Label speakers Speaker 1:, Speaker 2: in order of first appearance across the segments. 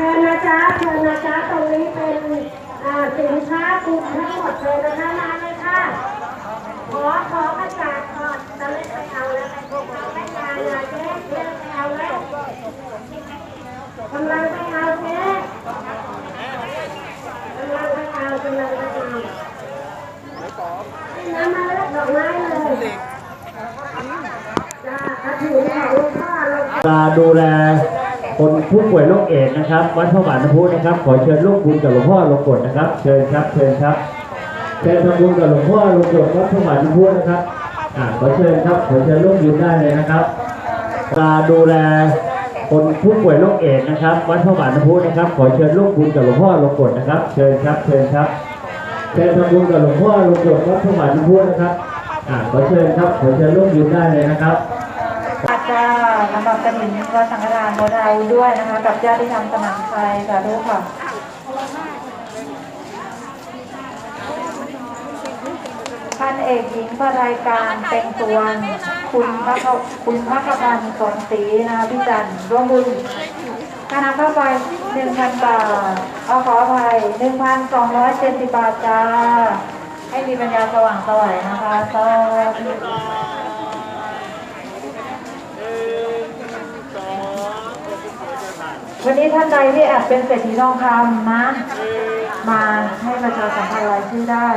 Speaker 1: ชิญนะจ๊ะเชิญนะจ๊ะตรงนี้เป็นสินค้ากลุ่มทั้งหมดเลยนะคะมาเลยค่ะ ขอขอกระจาดก่อนจะไม่ไปเอาแล้วไปพวกเราไม่ยายาเจ๊เจ๊ไปเอาแล้วกำลังไปเอาเจ๊กำลังไปเอากำลังไปเอาน้ำมาแล้วดอกไม้เลยจ้าถือของหลวงพ่อหลวงพ่อ
Speaker 2: มาดูแล คนผู้ป่วยโรคเอดส์นะครับ วัดพระบาทน้ำพุนะครับ ขอเชิญร่วมบุญกับหลวงพ่อลงกฎนะครับ เชิญครับ เชิญครับ เชิญทำบุญกับหลวงพ่อลงกฎวัดพระบาทน้ำพุนะครับอ่าขอเชิญครับ ขอเชิญร่วมบุญได้เลยนะครับมาดูแลคนผู้ป่วยโรคเอดส์นะครับ วัดพระบาทน้ำพุนะครับ ขอเชิญร่วมบุญกับหลวงพ่อลงกฎนะครับ เชิญครับ เชิญครับ เชิญทำบุญกับหลวงพ่อลงกฎวัดพระบาทน้ำพุนะครับอ่าขอเชิญครับ ขอเชิญร่วมบุญได้เลยนะครับ
Speaker 3: อาจารย์ลำดับกระถิ่นวัดสังฆทานของเราด้วยนะคะ กับญาติธรรมสนามชัยสาธุค่ะพันเอกหญิงพรายการเป็นตัวนคุณพระคุณพระกพันธ์สอนศรีนะคะพี่จันร์ร่วมบุญค่าน้ำค่าไฟหนึ่งพันบาทเอาขออภัยหนึ่งพันสองร้อยเจ็ดสิบบาทจ้า ให้มีปัญญาสว่างสวัยนะคะสาธุวั นนี้ท่านใดที่แอบเป็นเศรษฐีทองคำนะ มาให้ประชาสัมพันธ์รายชื่อได้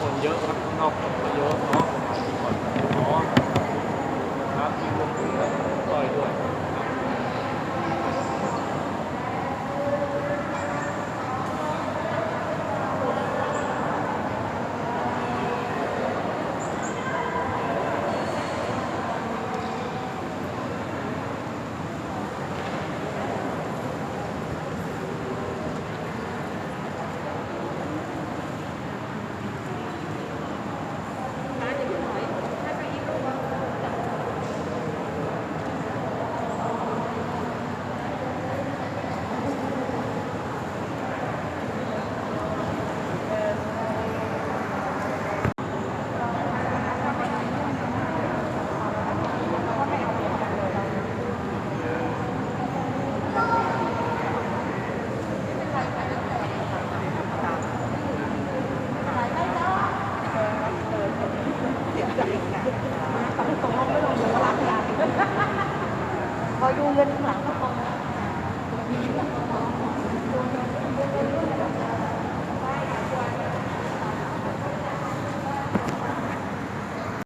Speaker 4: คนเยอะครับข้าง นอกมาเยอะเนาะมีคนอ๋อครับมีคนคุยด้วยต่อยด้วยครับ
Speaker 3: พอ ดูเงินข้างหลังก็พอ